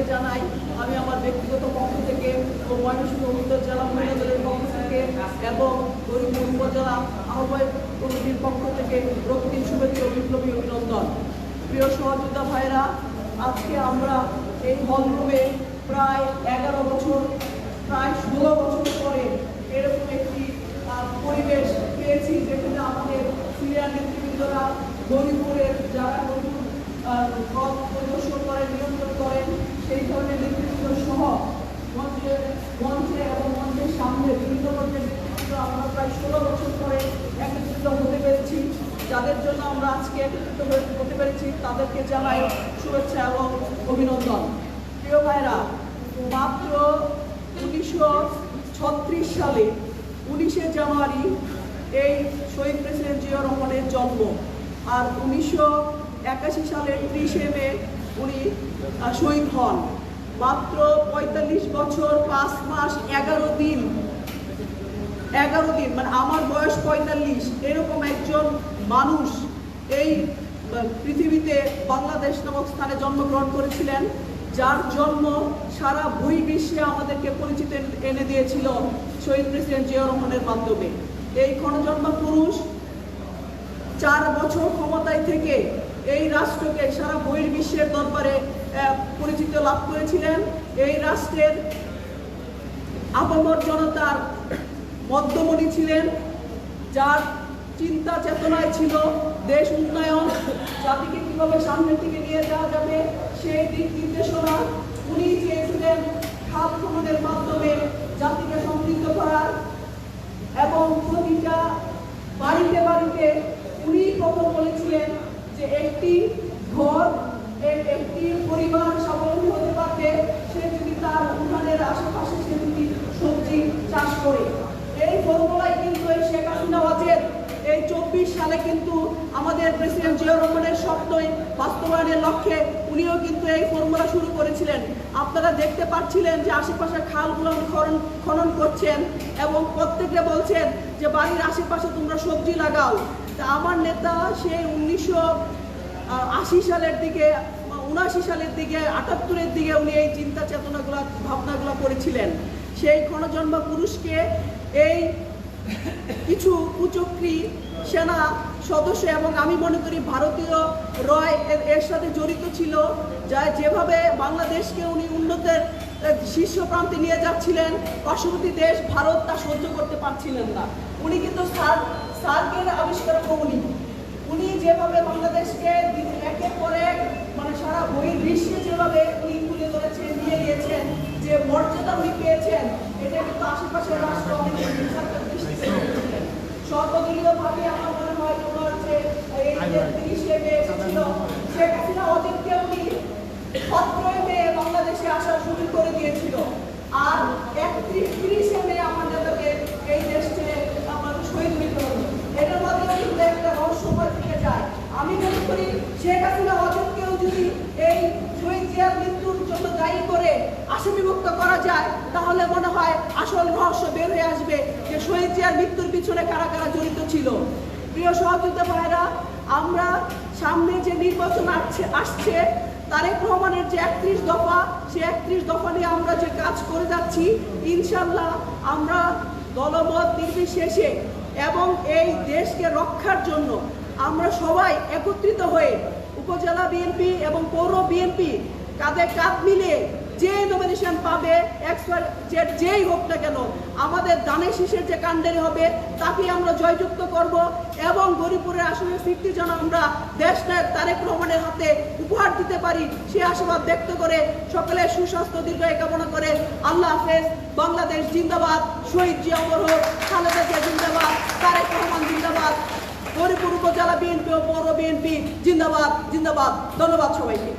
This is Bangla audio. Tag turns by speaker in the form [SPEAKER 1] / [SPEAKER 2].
[SPEAKER 1] সবাইকে জানাই, আমি আমার ব্যক্তিগত পক্ষ থেকে ময়মনসিংহ উত্তর জেলা মহিলা দলের পক্ষ থেকে এবং গরিবপুর উপজেলা আহ্বায়ক কমিটির পক্ষ থেকে রক্তিম শুভেচ্ছা বিপ্লবী অভিনন্দন। প্রিয় সহযোদ্ধা ভাইরা আজকে আমরা এই হলরুমে প্রায় এগারো বছর, প্রায় ষোলো বছর পরে এরকম একটি পরিবেশ পেয়েছি যেখানে আমাদের সিনিয়র নেতৃবৃন্দরা গরিবপুরের যারা নতুন পথ প্রদর্শন করেন, নিয়ন্ত্রণ করেন সেই ধরনের নেতৃত্ব সহ মঞ্চে মঞ্চে এবং মঞ্চের সামনে বিভিন্ন পর্যায়ের নেতৃত্ব আমরা প্রায় ষোলো বছর পরে একত্রিত হতে পেরেছি। যাদের জন্য আমরা আজকে একত্রিত হতে পেরেছি তাদেরকে জানাই শুভেচ্ছা এবং অভিনন্দন। প্রিয় ভাইরা মাত্র উনিশশো ছত্রিশ সালে উনিশে জানুয়ারি এই শহীদ প্রেসিডেন্ট জিয়া রহমানের জন্ম। আর উনিশশো একাশি সালের ত্রিশে মে উনি শহীদ হন। মাত্র পঁয়তাল্লিশ বছর, পাঁচ মাস, এগারো দিন। এগারো দিন মানে আমার বয়স পঁয়তাল্লিশ। এরকম একজন মানুষ এই পৃথিবীতে বাংলাদেশ নামক স্থানে জন্মগ্রহণ করেছিলেন, যার জন্ম সারা বিশ্বে আমাদেরকে পরিচিত এনে- দিয়েছিল শহীদ প্রেসিডেন্ট জিয়া রহমানের মাধ্যমে। এই ক্ষণজন্মা পুরুষ চার বছর ক্ষমতায় থেকে এই রাষ্ট্রকে সারা বহির্বিশ্বের দরবারে পরিচিত লাভ করেছিলেন। এই রাষ্ট্রের আপামর জনতার মধ্যমণি ছিলেন, যার চিন্তা চেতনায় ছিল দেশ উন্নয়ন। জাতিকে কীভাবে সামনের দিকে নিয়ে যাওয়া যাবে, সেই দিক নির্দেশনা উনি চেয়েছিলেন খাল খননের মাধ্যমে জাতিকে সমৃদ্ধ করার এবং প্রতিটা বাড়িতে বাড়িতে উনি প্রথম বলেছিলেন যে একটি ঘর এ- একটি পরিবার স্বাবলম্বী হতে পারবে সে যদি তার উঠানের আশেপাশে সে যদি সবজি চাষ করে এই ফর্মুলায় কিন্তু এই শেখ হাসিনা ওয়াজেদ এই চব্বিশ সালে কিন্তু আমাদের প্রেসিডেন্ট জিয়া রহমানের বাস্তবায়নের লক্ষ্যে উনিও কিন্তু এই ফর্মুলা শুরু করেছিলেন। আপনারা দেখতে পাচ্ছিলেন যে আশেপাশে খালগুলো খনন খনন করছেন এবং প্রত্যেকে বলছেন যে বাড়ির আশেপাশে তোমরা সবজি লাগাও। তা আমার নেতা সেই উনিশশো আশি সালের দিকে উনআশি সালের দিকে, আটাত্তরের দিকে উনি এই চিন্তা চেতনাগুলো, ভাবনাগুলো করেছিলেন। সেই ক্ষণজন্ম পুরুষকে এই কিছু কুচক্রী সেনা সদস্য এবং আমি মনে করি ভারতীয় রয় এর- সাথে জড়িত ছিল, যা যেভাবে বাংলাদেশকে উনি উন্নতের শীর্ষ প্রান্তে নিয়ে যাচ্ছিলেন, পার্শ্ববর্তী দেশ ভারত তা সহ্য করতে পারছিলেন না। উনি কিন্তু সার্ক সার্কের আবিষ্কারক উনি। উনি যেভাবে বাংলাদেশকে এক মানে সারা বই বিশ্বে যেভাবে উনি তুলে ধরেছেন নিয়ে গিয়েছেন যে মর্যাদা উনি পেয়েছেন এটা কিন্তু আশেপাশের রাষ্ট্র অনেক নিঃস্বার্থের দৃষ্টিতে দেখেছিলেন। সর্বদলীয়ভাবে আমার মনে হয় তোমার যে এই যে তিরিশে মে এসেছিল শেখ হাসিনা ওদেরকে উনি সতেরোই মে বাংলাদেশে আসার সুযোগ করে দিয়েছিল। আর একত্রিশ তিরিশে মে আমার নেতাকে এই দেশ ছেড়ে আমাদের শহীদ মিত্র এটার মধ্যে কিন্তু একটা রহস্যময় থেকে যায় আমি মনে করি শেখ হাসিনা অযোগ্যকেও যদি এই শহীদ জিয়ার মৃত্যুর জন্য দায়ী আসামিমুক্ত করা যায়, তাহলে মনে হয় আসল রহস্য বের হয়ে আসবে যে শহীদ জিয়ার মৃত্যুর পিছনে কারা কারা জড়িত ছিল। প্রিয় সহযোদ্ধা ভাইরা, আমরা সামনে যে নির্বাচন আসছে আসছে, তারেক রহমানের যে একত্রিশ দফা সে একত্রিশ দফা নিয়ে আমরা যে কাজ করে যাচ্ছি, ইনশাল্লাহ আমরা দলমত নির্বিশেষে এবং এই দেশকে রক্ষার জন্য আমরা সবাই একত্রিত হয়ে উপজেলা বিএনপি এবং পৌর বিএনপি কাঁধে কাঁধ মিলিয়ে যে নমিনেশন পাবে এক্সপার যে যেই হোক না কেন, আমাদের দানে শীষের যে কাণ্ডারি হবে তাকে আমরা জয়যুক্ত করব এবং গরিপুরের আসনে সিটটি যেন আমরা দেশ নায়ক তারেক রহমানের হাতে উপহার দিতে পারি, সে আশাবাদ ব্যক্ত করে সকলের সুস্বাস্থ্য, দীর্ঘায় কামনা করে আল্লাহ হাফেজ। বাংলাদেশ জিন্দাবাদ, শহীদ জিয়া হোক খালেদা জিয়া জিন্দাবাদ, তারেক রহমান জিন্দাবাদ, গরিপুর উপজেলা বিএনপি ও পৌর বিএনপি জিন্দাবাদ জিন্দাবাদ। ধন্যবাদ সবাইকে।